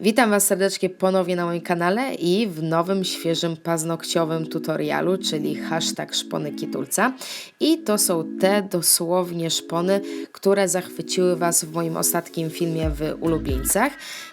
Witam Was serdecznie ponownie na moim kanale i w nowym, świeżym, paznokciowym tutorialu, czyli hashtag szpony kitulca. I to są te dosłownie szpony, które zachwyciły Was w moim ostatnim filmie w ulubieńcach.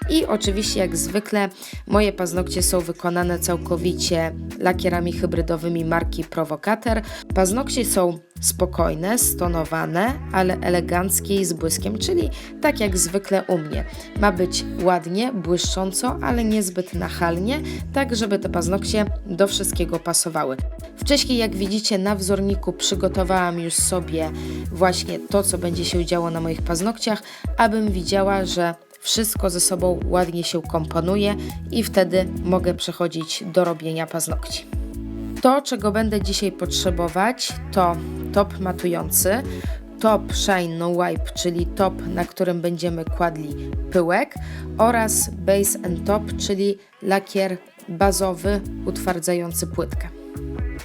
I oczywiście jak zwykle moje paznokcie są wykonane całkowicie lakierami hybrydowymi marki Provocator. Paznokcie są spokojne, stonowane, ale eleganckie i z błyskiem, czyli tak jak zwykle u mnie. Ma być ładnie, błyszcząco, ale niezbyt nachalnie, tak żeby te paznokcie do wszystkiego pasowały. Wcześniej, jak widzicie na wzorniku, przygotowałam już sobie właśnie to, co będzie się działo na moich paznokciach, abym widziała, że wszystko ze sobą ładnie się komponuje i wtedy mogę przechodzić do robienia paznokci. To, czego będę dzisiaj potrzebować, to top matujący, top Shine No Wipe, czyli top, na którym będziemy kładli pyłek oraz Base and Top, czyli lakier bazowy utwardzający płytkę.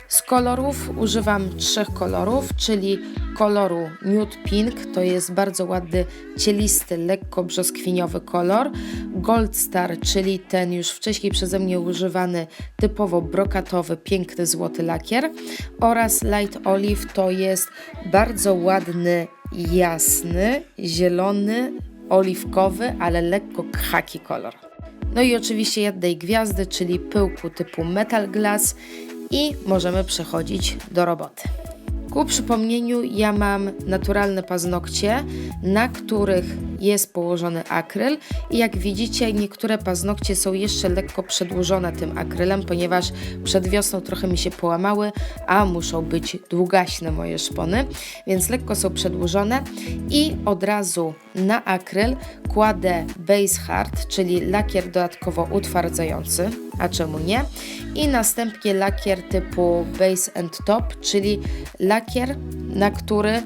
Z kolorów używam trzech kolorów, czyli koloru Nude Pink, to jest bardzo ładny, cielisty, lekko brzoskwiniowy kolor. Gold Star, czyli ten już wcześniej przeze mnie używany, typowo brokatowy, piękny, złoty lakier. Oraz Light Olive, to jest bardzo ładny, jasny, zielony, oliwkowy, ale lekko khaki kolor. No i oczywiście jednej gwiazdy, czyli pyłku typu Metal Glass i możemy przechodzić do roboty. Ku przypomnieniu, ja mam naturalne paznokcie, na których jest położony akryl i jak widzicie, niektóre paznokcie są jeszcze lekko przedłużone tym akrylem, ponieważ przed wiosną trochę mi się połamały, a muszą być długaśne moje szpony, więc lekko są przedłużone i od razu na akryl kładę Base Hard, czyli lakier dodatkowo utwardzający, a czemu nie? I następnie lakier typu Base and Top, czyli lakier, na który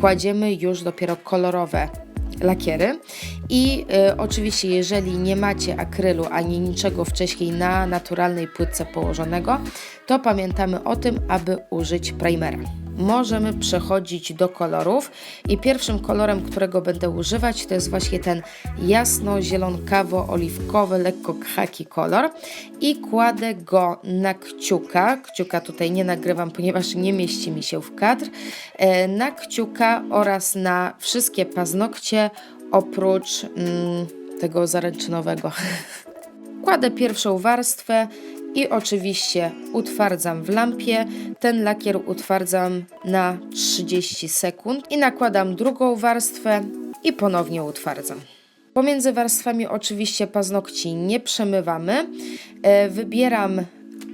kładziemy już dopiero kolorowe lakiery. I y, oczywiście, jeżeli nie macie akrylu ani niczego wcześniej na naturalnej płytce położonego, to pamiętamy o tym, aby użyć primera. Możemy przechodzić do kolorów i pierwszym kolorem, którego będę używać, to jest właśnie ten jasno-zielonkawo-oliwkowy, lekko khaki kolor i kładę go na kciuka. Kciuka tutaj nie nagrywam, ponieważ nie mieści mi się w kadr. e, Na kciuka oraz na wszystkie paznokcie oprócz mm, tego zaręczynowego. Kładę pierwszą warstwę i oczywiście utwardzam w lampie. Ten lakier utwardzam na 30 sekund i nakładam drugą warstwę i ponownie utwardzam. Pomiędzy warstwami oczywiście paznokci nie przemywamy. E, Wybieram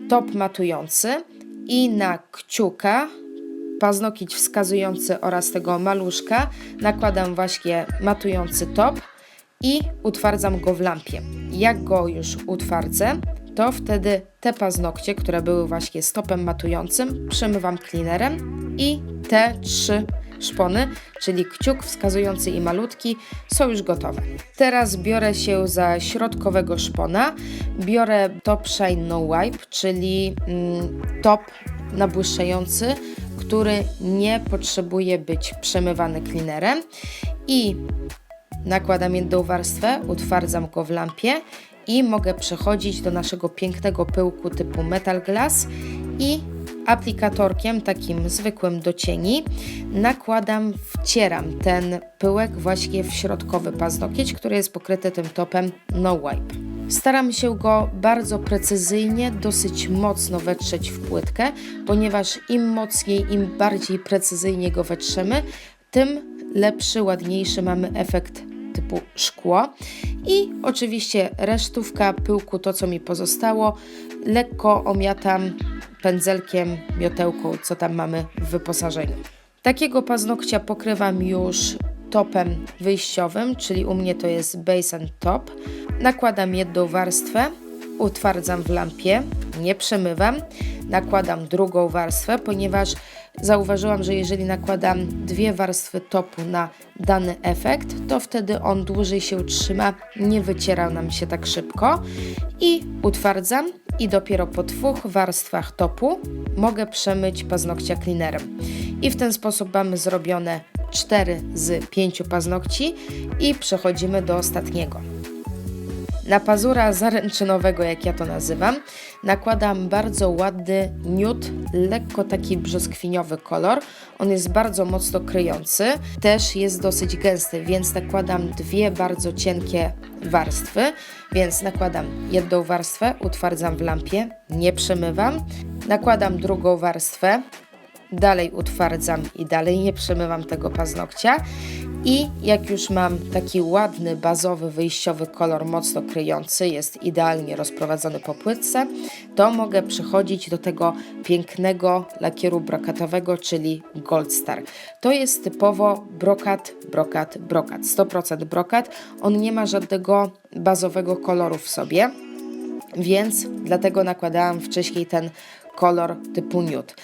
top matujący i na kciuka paznokieć wskazujący oraz tego maluszka nakładam właśnie matujący top i utwardzam go w lampie. Jak go już utwardzę, to wtedy te paznokcie, które były właśnie stopem matującym, przemywam cleanerem i te trzy szpony, czyli kciuk wskazujący i malutki, są już gotowe. Teraz biorę się za środkowego szpona. Biorę Top Shine No Wipe, czyli mm, top nabłyszczający, który nie potrzebuje być przemywany cleanerem i nakładam jedną warstwę, utwardzam go w lampie i mogę przechodzić do naszego pięknego pyłku typu Metal Glass i aplikatorkiem takim zwykłym do cieni nakładam, wcieram ten pyłek właśnie w środkowy paznokieć, który jest pokryty tym topem No Wipe. Staram się go bardzo precyzyjnie, dosyć mocno wetrzeć w płytkę, ponieważ im mocniej, im bardziej precyzyjnie go wetrzemy, tym lepszy, ładniejszy mamy efekt typu szkło. I oczywiście resztówka pyłku, to co mi pozostało, lekko omiatam pędzelkiem, miotełką, co tam mamy w wyposażeniu. Takiego paznokcia pokrywam już topem wyjściowym, czyli u mnie to jest base and top. Nakładam jedną warstwę, utwardzam w lampie, nie przemywam. Nakładam drugą warstwę, ponieważ zauważyłam, że jeżeli nakładam dwie warstwy topu na dany efekt, to wtedy on dłużej się trzyma, nie wyciera nam się tak szybko. I utwardzam i dopiero po dwóch warstwach topu mogę przemyć paznokcia cleanerem. I w ten sposób mamy zrobione 4 z 5 paznokci i przechodzimy do ostatniego. Na pazura zaręczynowego, jak ja to nazywam, nakładam bardzo ładny nude, lekko taki brzoskwiniowy kolor. On jest bardzo mocno kryjący, też jest dosyć gęsty, więc nakładam dwie bardzo cienkie warstwy, więc nakładam jedną warstwę, utwardzam w lampie, nie przemywam, nakładam drugą warstwę, dalej utwardzam i dalej nie przemywam tego paznokcia. I jak już mam taki ładny, bazowy, wyjściowy kolor, mocno kryjący, jest idealnie rozprowadzony po płytce, to mogę przechodzić do tego pięknego lakieru brokatowego, czyli Gold Star. To jest typowo brokat, brokat, brokat. 100% brokat. On nie ma żadnego bazowego koloru w sobie więc dlatego nakładałam wcześniej ten kolor typu nude.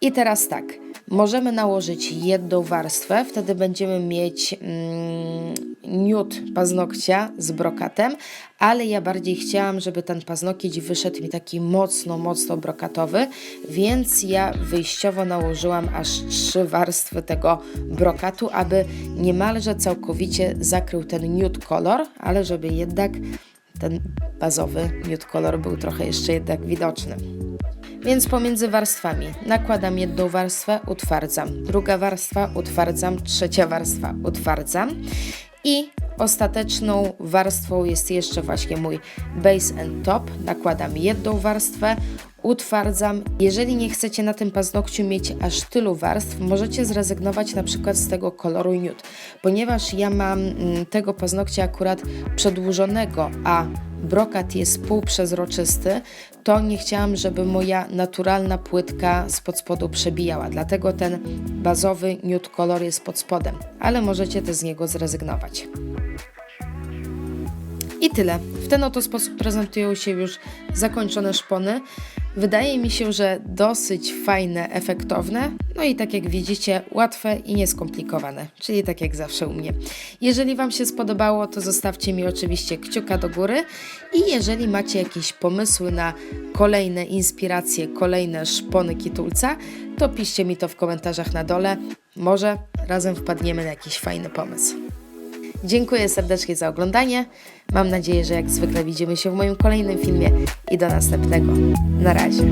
I teraz tak, możemy nałożyć jedną warstwę, wtedy będziemy mieć mm, nude paznokcia z brokatem, ale ja bardziej chciałam, żeby ten paznokieć wyszedł mi taki mocno, mocno brokatowy, więc ja wyjściowo nałożyłam aż trzy warstwy tego brokatu, aby niemalże całkowicie zakrył ten nude kolor, ale żeby jednak ten bazowy nude kolor był trochę jeszcze jednak widoczny. Więc pomiędzy warstwami nakładam jedną warstwę, utwardzam, druga warstwa, utwardzam, trzecia warstwa, utwardzam i ostateczną warstwą jest jeszcze właśnie mój base and top. Nakładam jedną warstwę, utwardzam. Jeżeli nie chcecie na tym paznokciu mieć aż tylu warstw, możecie zrezygnować na przykład z tego koloru nude, ponieważ ja mam mm, tego paznokcia akurat przedłużonego, a brokat jest półprzezroczysty, to nie chciałam, żeby moja naturalna płytka spod spodu przebijała, dlatego ten bazowy nude kolor jest pod spodem, ale możecie też z niego zrezygnować. I tyle. W ten oto sposób prezentują się już zakończone szpony. Wydaje mi się, że dosyć fajne, efektowne, no i tak jak widzicie, łatwe i nieskomplikowane, czyli tak jak zawsze u mnie. Jeżeli Wam się spodobało, to zostawcie mi oczywiście kciuka do góry i jeżeli macie jakieś pomysły na kolejne inspiracje, kolejne szpony kitulca, to piszcie mi to w komentarzach na dole. Może razem wpadniemy na jakiś fajny pomysł. Dziękuję serdecznie za oglądanie. Mam nadzieję, że jak zwykle widzimy się w moim kolejnym filmie i do następnego. Na razie.